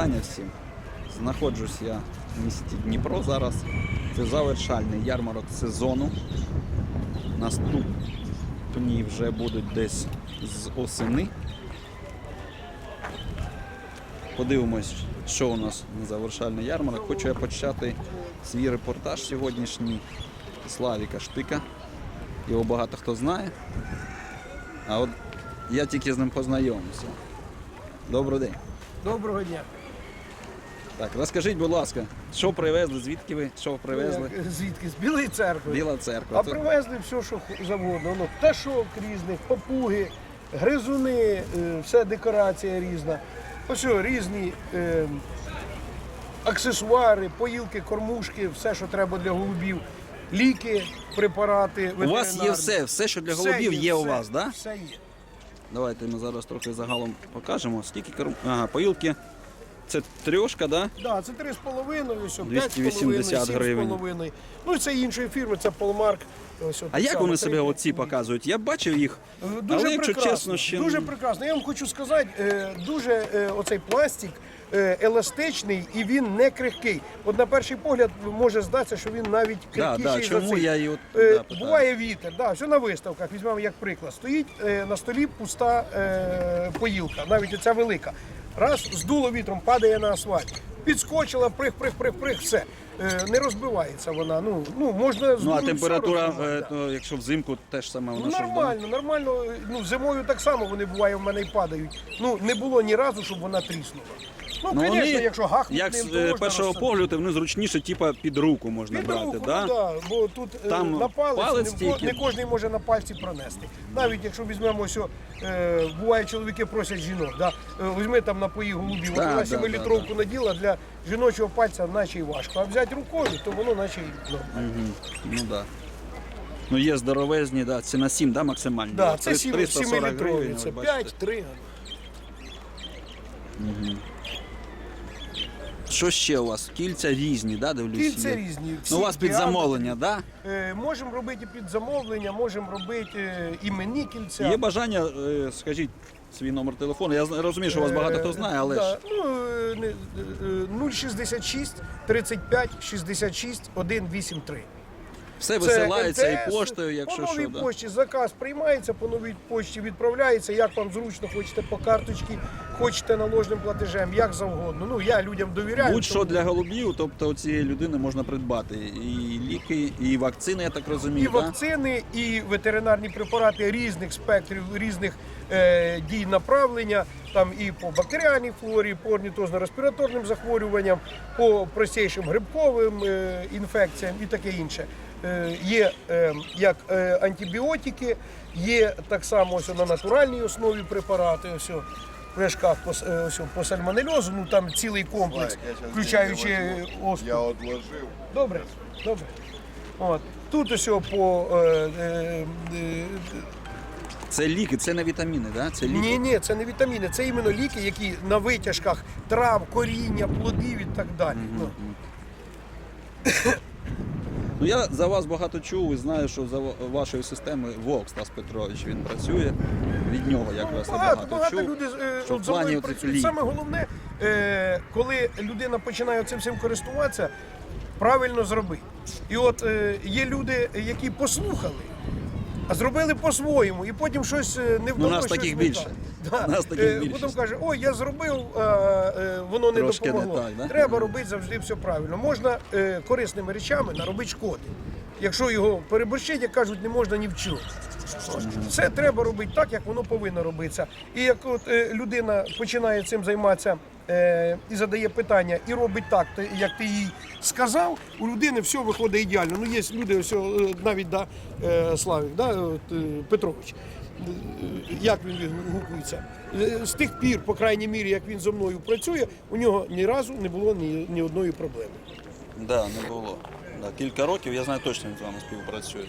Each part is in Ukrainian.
вітання всім. Знаходжусь я в місті Дніпро зараз. Це завершальний ярмарок сезону. Наступні вже будуть десь з осени. Подивимось, що у нас на завершальний ярмарок. Хочу я почати свій репортаж сьогоднішній Славіка Штика. Його багато хто знає. А от я тільки з ним познайомився. Добрий день. Доброго дня. Так, розкажіть, будь ласка, що привезли, звідки ви, що привезли? Як, Звідки? З Білої церкви. Біла церква. А Це- привезли все, що завгодно. Ну, пташок різних, папуги, гризуни, е, все декорація різна. Ось що, різні е, аксесуари, поїлки, кормушки, все, що треба для голубів, ліки, препарати. У вас є ветеринарні. все, все, що для Все голубів є у все, вас, так? Да? Все є. Давайте ми зараз трохи загалом покажемо. Скільки корм... Ага, поїлки. Це трьошка, да? Да, це 3,5, ось, 280 5,5, гривень. 7,5. Ну це іншої фірми, це Полмарк. Ось, А як вони себе оці показують? Я бачив їх, Е, Дуже але якщо прекрасно, чесно, ще дуже прекрасно. Я вам хочу сказати, е, дуже е, оцей пластик е, еластичний і він не крихкий. От на перший погляд може здатися, що він навіть да, крихкіший да, за чому цей. я і от Е, да, питаю. Буває вітер, да, все на виставках, візьмемо як приклад. Стоїть е, на столі пуста е, поїлка, навіть оця велика. Раз здуло вітром, падає на асфальт. Підскочила, прих, прих, прих, прих, все. Е, не розбивається вона. Ну, ну можна Ну а здуло, температура, е, то, якщо взимку теж саме Ну, вона що ж, нормально, нормально. Ну, зимою так само вони буває в мене і падають. Ну, не було ні разу, щоб вона тріснула. Ну, Ну, звісно, вони, якщо гахнуть як ним, з то е, можна першого розсадити. погляду, вони зручніше, типа під руку можна Під брати, руку, да? ну, да, бо тут е, Там на палець, палець не, тільки. не кожен може на пальці пронести. Навіть якщо візьмемо ось, е, буває, чоловіки просять жінок, да? е, візьми там напої голубів, Да, вона да, 7-літровку наділа для жіночого пальця, наче й важко. А взяти рукою, то воно наче й нормально. Ну да. Ну є здоровезні, да. це на 7, да, максимальні? Да, це 340 7-літрові, гривень, це от бачите. 5-3. Що ще у вас? Кільця різні, да, дивлюся? Кільця різні. всі Ну у вас під діаметри. замовлення, да? Е, Можемо робити під замовлення, можемо робити е, іменні кільця. Є бажання, е, скажіть свій номер телефону. Я зна- розумію, що вас багато хто знає, але Е, да, ж ну, е, не- е, 066 35 66 183. Все Це висилається і поштою, якщо по новій що. Да. пошті заказ приймається, по новій пошті відправляється, як вам зручно, хочете по карточці, хочете наложним платежем, як завгодно. Ну я людям довіряю. Будь-що тому- для голубів, тобто у цієї людини можна придбати. І ліки, і вакцини, я так І розумію. да? вакцини, і ветеринарні препарати різних спектрів, різних е, дій направлення, там і по бактеріальній флорі, по орнітозно-респіраторним захворюванням, по простішим грибковим е, інфекціям і таке інше. Е, є е, як е, антибіотики, є так само ось на натуральній основі препарати. Ось в мешках по, по сальмонельозу, ну там цілий комплекс, включаючи оспу. Я отложил. Добре, добре. От. Тут ось по. Е, е, е, Це ліки, це не вітаміни, да? Це ліки. ні, ні, це не вітаміни, це іменно ліки, які на витяжках трав, коріння, плодів і так далі. Ну, Ну я за вас багато чув і знаю, що за ва- вашою системою Вовк Стас Петрович він працює. Від нього якраз багато, багато, багато чув. люди е, що в плані працюють. Саме головне, е, коли людина починає цим всім користуватися, правильно зробити. І от е, є люди, які послухали. А зробили по-своєму, і потім щось е, не вдалося. Ну, нас таких більше. Нас таких Е, більше. Потім каже, ой, я зробив, а е, воно не Трошки не допомогло. так, да? Треба робити завжди все правильно. Можна корисними речами наробити шкоди. Якщо його переборщить, як кажуть, не можна ні в чому. Все треба робити так, як воно повинно робитися. І як от людина починає цим займатися і задає питання, і робить так, як ти їй сказав, у людини все виходить ідеально. Ну, є люди, ось, е, навіть да, е, Славік, да, е, Петрович. Е, Як він гукується? Е, З тих пір, по крайній мірі, як він зі мною працює, у нього ні разу не було ні, ні одної проблеми. Да, не було. Да, кілька років, я знаю точно він з вами співпрацює.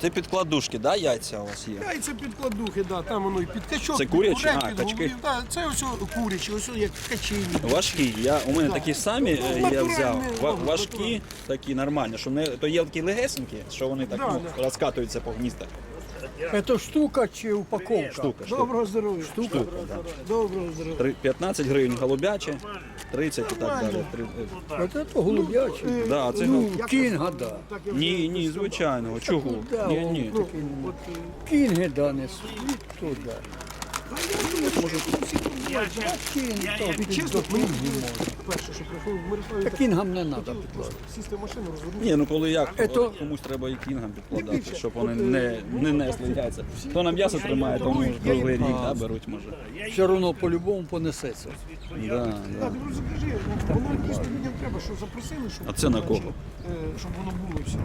Це підкладушки, да, яйця у вас є? Яйця підкладухи, да, там воно і під качок, Це під курячі? курей, А, під качки. голубів. Да, це ось курячі, ось як качині. Важкі. Я, у мене такі самі е, Ну, я натуральні, взяв. Ва- ну, важкі, натуральні. такі нормальні. Що не, то є такі легесенькі, що вони так Да, ну, розкатуються по гніздах. Это штука чи упаковка? Штука, штука. Доброго здоров'я. Штука. Доброго здоров'я. Три- 15 гривень голубяче, 30 і так далі. Три- е, Вот это голубячий. Да, це Ну, гол- кінга, да. Ні, ні, звичайно. Чого? Да, Ні, ні. ну, Кінги да несуть туди. Чесно, мені перше, що приходив в Мирославі, Та кінгам не треба підкладати. сісти в машину, розвернути. Ні, ну коли як, Ето- комусь треба і кінгам підкладати, щоб вони не, не несли яйця. Хто на м'ясо тримає, то може круглий рік да, беруть, може. Все одно по-любому понесеться. Да, Так, да. друзі, кажи, воно дійсно людям треба, що запросили, щоб, А це на кого? е, щоб воно було все.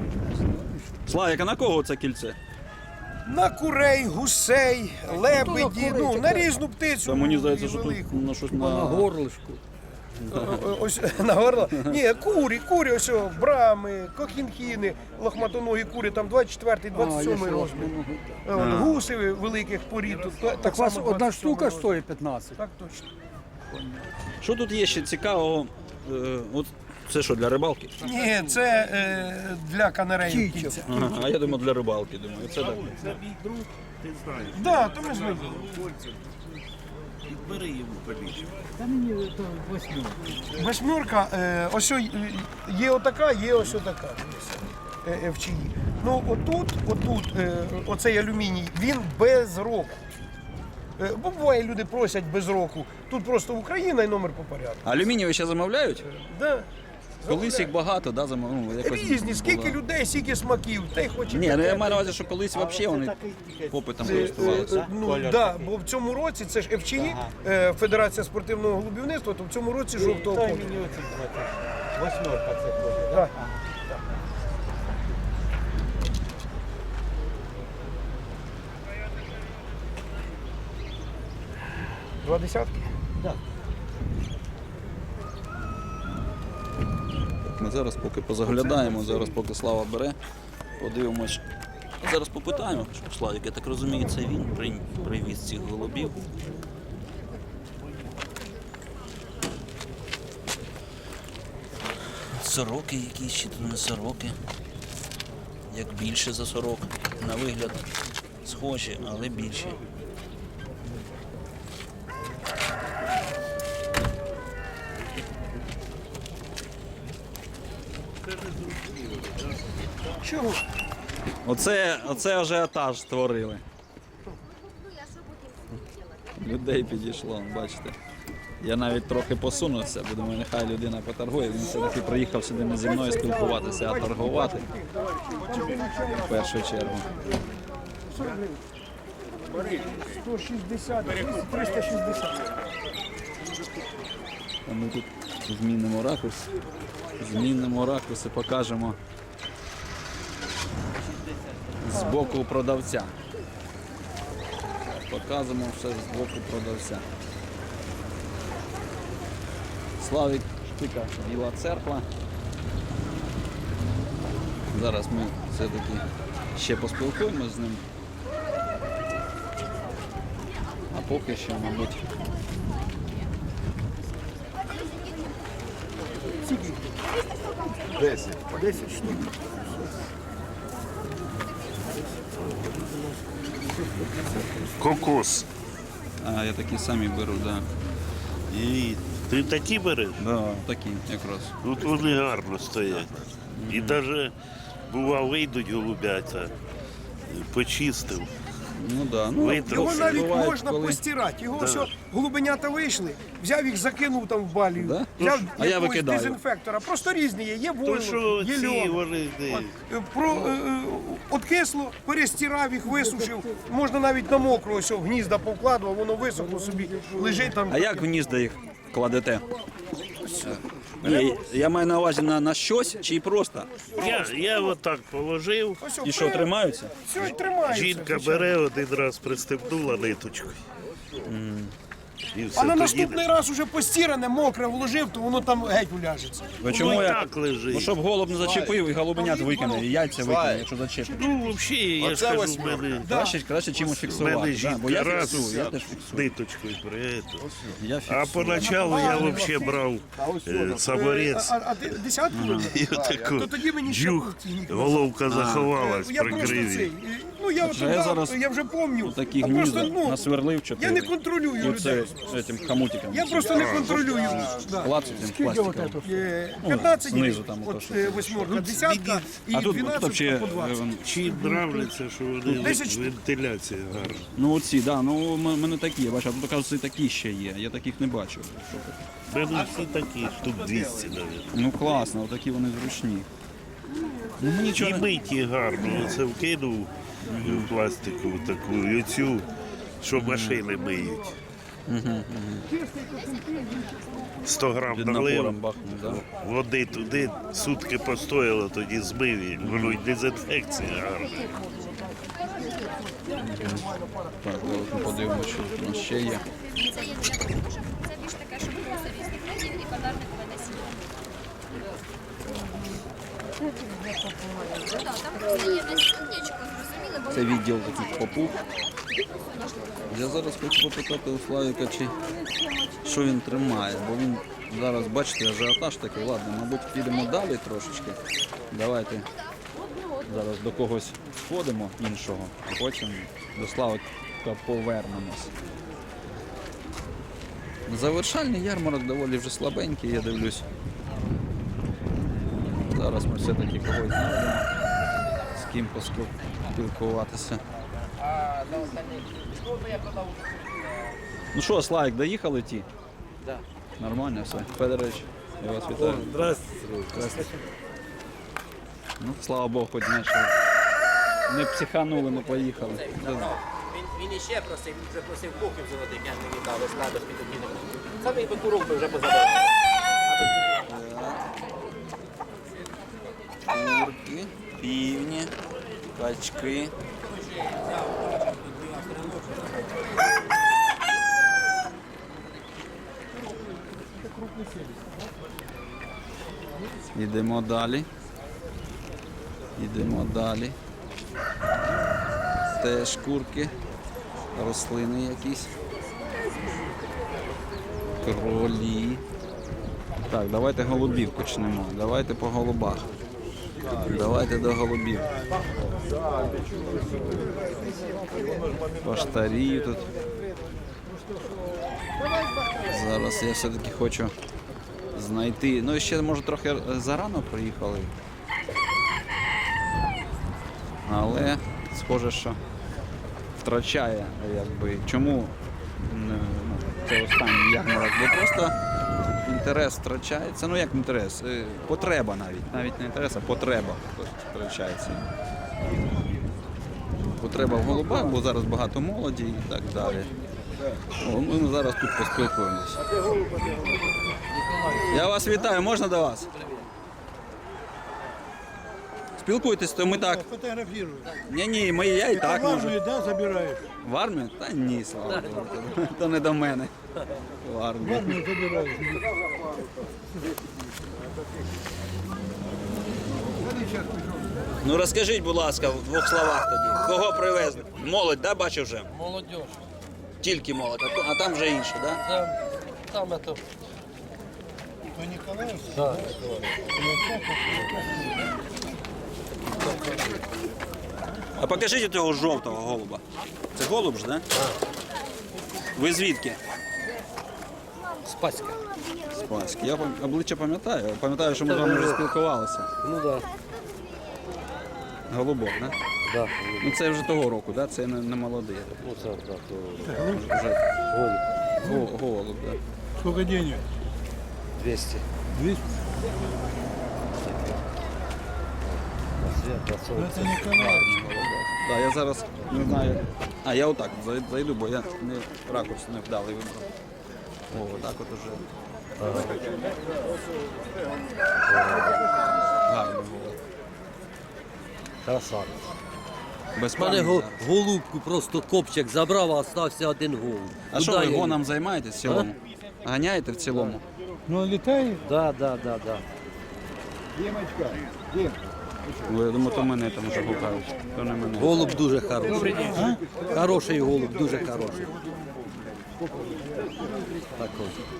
Славік, а на кого це кільце? На курей, гусей, лебеді, ну, на різну птицю. Та мені ну, здається, що тут велику. ну, щось На на... горлишку. Ось на горло. Ні, курі, курі, ось о, брами, кохінхіни, лохматоногі кури, там 24-й, 27-й розмір. Е, от, Гуси великих порід. тут та- Так у вас само одна 27-й штука стоїть 15. Так точно. Що тут є ще цікавого? Е, от це що, для рибалки? Ні, це е, для канареїв кільця. Ага, а я думаю, для рибалки, думаю. Це так. Це мій друг, ти знаєш. Да, то ми знаємо. Бери йому побільше. Восьмерка, е, ось о- є отака, є ось отака. Е, е, в чиї. Ну отут, отут, е, оцей алюміній, він без року. Е, Бо буває, люди просять без року. Тут просто Україна і номер по порядку. Алюмінієві ще замовляють? Да. Колись їх багато, да, ну, якось Різні, скільки було. людей, скільки смаків, той хоче. Ні, ну таке, я маю на увазі, що колись взагалі вони попитом Е, е, користувалися. Ну да, бо в цьому році це ж ФЧІ, е, Федерація спортивного голубівництва, то в цьому році жовтого кольору. Восьмерка це теж. Да. Два десятки? Ми зараз поки позаглядаємо, зараз поки Слава бере, подивимось. Зараз попитаємо, що Славік, я так розумію, це він привіз цих голубів. Сороки якісь, чи то не сороки. Як більше за сорок. На вигляд схожі, але більші. Чого? Оце, оце ажіотаж створили. Людей підійшло, бачите. Я навіть трохи посунувся, бо думаю, нехай людина поторгує. Він все-таки приїхав сюди не зі мною спілкуватися, а торгувати. В першу чергу. 160, 360. А ми тут змінимо ракурс. Змінимо ракурс і покажемо з боку продавця. Показуємо все з боку продавця. Славік Штика, Біла церква. Зараз ми все-таки ще поспілкуємось з ним. А поки що, мабуть, 10 штук. Кокос. а, я такі самі беру, да. І ти такі береш? Да, такі якраз. Тут вони гарно стоять. І навіть бува вийдуть голубята, почистив. Ну да. Ну, Витрусив. Його навіть можна коли- постирати. Його все, голубенята вийшли, взяв їх, закинув там в балію, Да? взяв А я якогось викидаю. дезінфектора. Просто різні є. Є То є ці льон. вони де, Е, Про, е, е, откисло, перестирав їх, висушив. Можна навіть на мокро ось в гнізда повкладував, воно висохло собі, лежить там. А як в гнізда їх кладете? Ні, я маю на увазі на, на щось чи просто. я, я отак положив, І що, тримаються? Все, тримається. жінка звичайно. бере один раз пристебнула ниточкою. І все, А на тоді наступний раз уже постіране, мокре вложив, то воно там геть уляжеться. Воно чому і я? так лежить. Ну, щоб голуб не зачепив і голубенят викине, і яйця викине, якщо зачепить. Ну, взагалі, я ж кажу, в мене, Краще, краще чимось в фіксувати. Да, бо я жінка раз фіксую, я теж фіксую. ниточкою при этом. Я А фіксую. поначалу я взагалі брав е, саморець. А, а ти десятку вибрав? І отаку То тоді мені ще головка заховалась Я при просто цей. гриві. е, Ну я, от, Адже я зараз я вже пам'ятаю. Такі а гнізда просто, ну, насверлив чотири. я не контролюю людей. цим хомутиком. Я просто не контролюю. Да. Клацать цим пластиком. Е, Ну, 15 знизу там от, е, восьмерка, десятка і А тут, тут 12 взагалі, по 20. е, Чи нравиться, що вони Десять вентиляція гарна. ну оці, да, ну у мене такі, я бачу, а тут, оказується, такі ще є. Я таких не бачив. У всі такі, штук 200 навіть. Ну класно, отакі вони зручні. Ну мені І чого не... миті гарно. Оце вкинув в пластику таку, і оцю, що машини миють. 100 грам налив, води туди, сутки постояло, тоді змив і воно й дезінфекція гарна. Так, зараз подивимося, що тут у нас ще є. Це є для того, щоб це більш таке, щоб просто різних видів і подарник насіння. Так, там є насіннячко, Це відділ таких попуг. Я зараз хочу попитати у Славіка, чи що він тримає, бо він зараз, бачите, ажіотаж такий, ладно, мабуть, підемо далі трошечки. Давайте зараз до когось сходимо іншого, а потім до Славика повернемось. Завершальний ярмарок доволі вже слабенький, я дивлюсь. Зараз ми все-таки когось знайдемо, з ким поспілкуватися. Ну що, Славик, доїхали ті? Да. Нормально все. Федорович, я вас вітаю. Здравствуйте. Ну, слава Богу, хоч знаєш, не психанули, ми поїхали. Він, він іще просив, він вже просив кухів золотих, я мені дали складу під одні. Самий би курок би вже позабрав. Курки, півні, качки. Йдемо далі. Йдемо далі. Теж курки, рослини якісь. Кролі. Так, давайте голубів почнемо. Давайте по голубах. Давайте до голубів. Поштарі тут. Зараз я все-таки хочу знайти. Ну, ще може трохи зарано приїхали. Але схоже, що втрачає, якби. Чому ну, це останній ярмарок? Бо просто інтерес втрачається. Ну як інтерес? Е, Потреба навіть. Навіть не інтерес, а потреба втрачається. Потреба в голубах, бо зараз багато молоді і так далі. Ми зараз тут поспілкуємося. Я вас вітаю, можна до вас? Спілкуйтесь, то ми так. Ні, ні, ми я і так можу. Армию, да, забираешь? В армію? Та ні, слава Богу. То не до мене. В армію. Армию забираешь. Ну розкажіть, будь ласка, в двох словах тоді. Кого привезли? Молодь, да, бачу вже? Молодежь. Тільки молодь, а то- а там вже інше, да? Там, там это... По Николаевску? Да. А покажіть того жовтого голуба. Це голуб ж, да? Ви звідки? Спаська. Спаськ. Я пам- обличчя пам'ятаю. Пам'ятаю, що ми з вами вже спілкувалися. Ну да. Голубок, да? Да. Ну це вже того року, да? Це не, не молодий. Ну це, да, то... Вже Голубь. го- голуб, да. Сколько денег? 200. 200? Свет, Ну, Это Да, я зараз не знаю. А я отак зайду, бо я не ракурс не вдалий вибрав. О, отак от уже. Гарно було. Красавець. Без мене го- голубку просто копчик забрав, а остався один голуб. А що ви гоном займаєтесь в цілому? Ганяєте в цілому? Ну, їх? Да, да, да, да. Ви, я думаю, то мене там вже гукають. То не мене. Голуб дуже хороший. Хороший голуб, дуже хороший.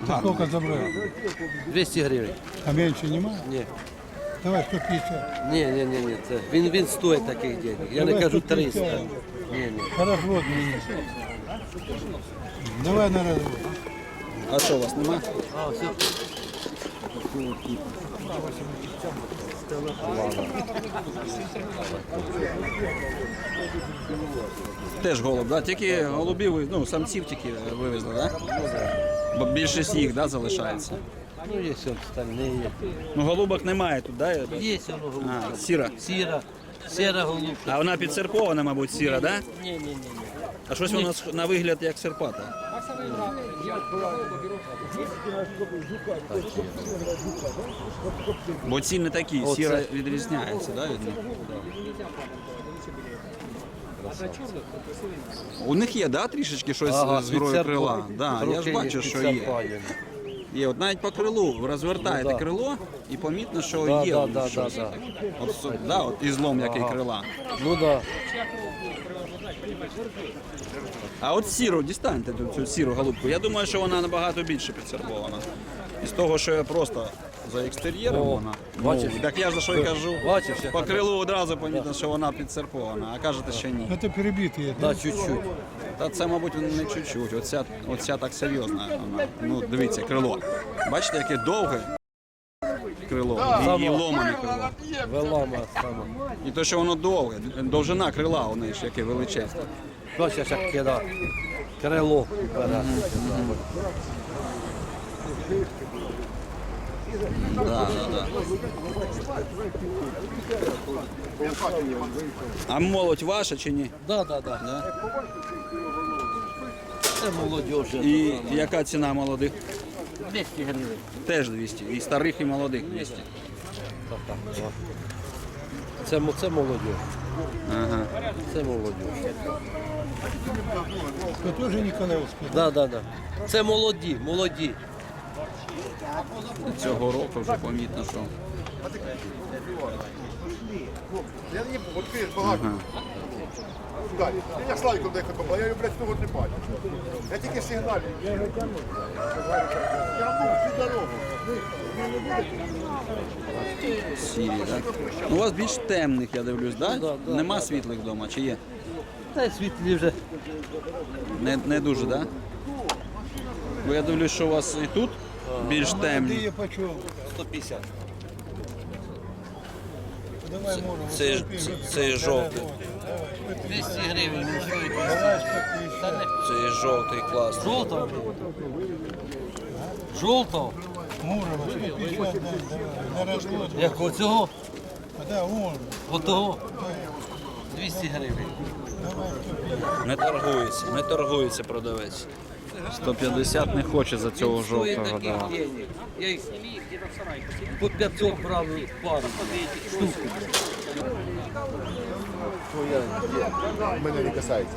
Ты сколько забрал? 200 гривень. А меньше нема? Ні. Давай 150. Ні, ні, ні, ні. Це він, він стоїть таких денег. Я не кажу 150. 300. Ні, ні. Развод мені. Давай на развод. А що у вас нема? А, все. Теж голуб, да? Тільки голубів, ну, самців тільки вивезли, да? Бо більшість їх да, залишається. Ну, є все Ну, голубок немає тут, да? я бачу? є воно голубка. А, сіра. Сіра. Сіра голубка. А вона підсерпована, мабуть, сіра, да? Ні, ні, ні. А щось вона сх- на вигляд як серпата. Бо ці не такі, сіра відрізняється, да, від них? У них є, да, трішечки щось Ага, з грою відсерпо- крила? Да, я ж трохи бачу, що є. Є, от навіть по крилу розвертаєте Ну, да. крило і помітно, що Да, є да, воно да, щось. да, От, да, от і злом який крила. Ну да. А от сіру, дістаньте цю сіру голубку. Я думаю, що вона набагато більше підсербована. Із того, що я просто за екстер'єром О, вона. бачиш? Ну, так я ж за що й кажу. Бачиш, як По крилу одразу помітно, що вона підсерпована, а кажете, що ні. Это перебитые. Да, чуть-чуть. Та це, мабуть, не чуть-чуть. Оця, оця так серйозна. Вона. Ну, дивіться, крило. Бачите, яке довге крило і, і ломане крило. Велама сама. І те, що воно довге, довжина крила у неї ж яке величезне. Бачиш, як кида. Крило бере. Да, да, да. А молодь ваша чи ні? Да, да, да. Да? Це молодіж. І яка ціна молодих? 200 гривень. Теж 200. І старих, і молодих 200. Так, так, да. Це, це молодіж. Ага. Це молодіж. Это тоже Николаевский. Да, да, да. Це молоді, молоді. Цього року вже помітно, що. Я не от ти ж багато. Далі. Я Славіком дехай попав, я його, блядь, того не бачу. Я тільки сигналю. Я його тягну. Я ну, всю дорогу. Сірі, так? У вас більш темних, я дивлюсь, да? Да, да, Нема світлих вдома, чи є? Та й світлі вже. Не, не дуже, так? Да? Бо я дивлюсь, що у вас і тут більш темні. 150. Давай, можно. вот Це, 150. це, це жовтий. 200 гривень. він стоїть. Це жовтий клас. Жовтого? Жовтого? Мурова, 150 дай, давай. На развод. Як оцього? Отого? 200 гривень. Не торгується, не торгується продавець. 150 не хоче за цього жовтого. Да. Я їх по 500 брали пару. Штуку. Мене не касається.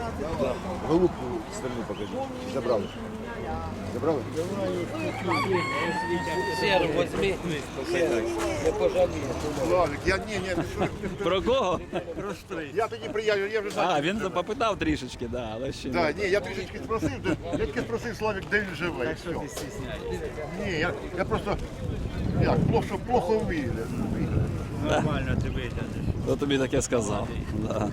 Голубку сторону покажи. Забрали. Забрали? Серу возьми. Не пожалію. Я ні, ні, ти? Про кого? Я тоді приїду, я вже знаю. А, він попитав трішечки, да, але ще Да, ні, я трішечки спросив, я тільки спросив Славік, де він живе. і все. Ні, я, я просто як, плохо, плохо вигляд. Хто тобі таке сказав? Да.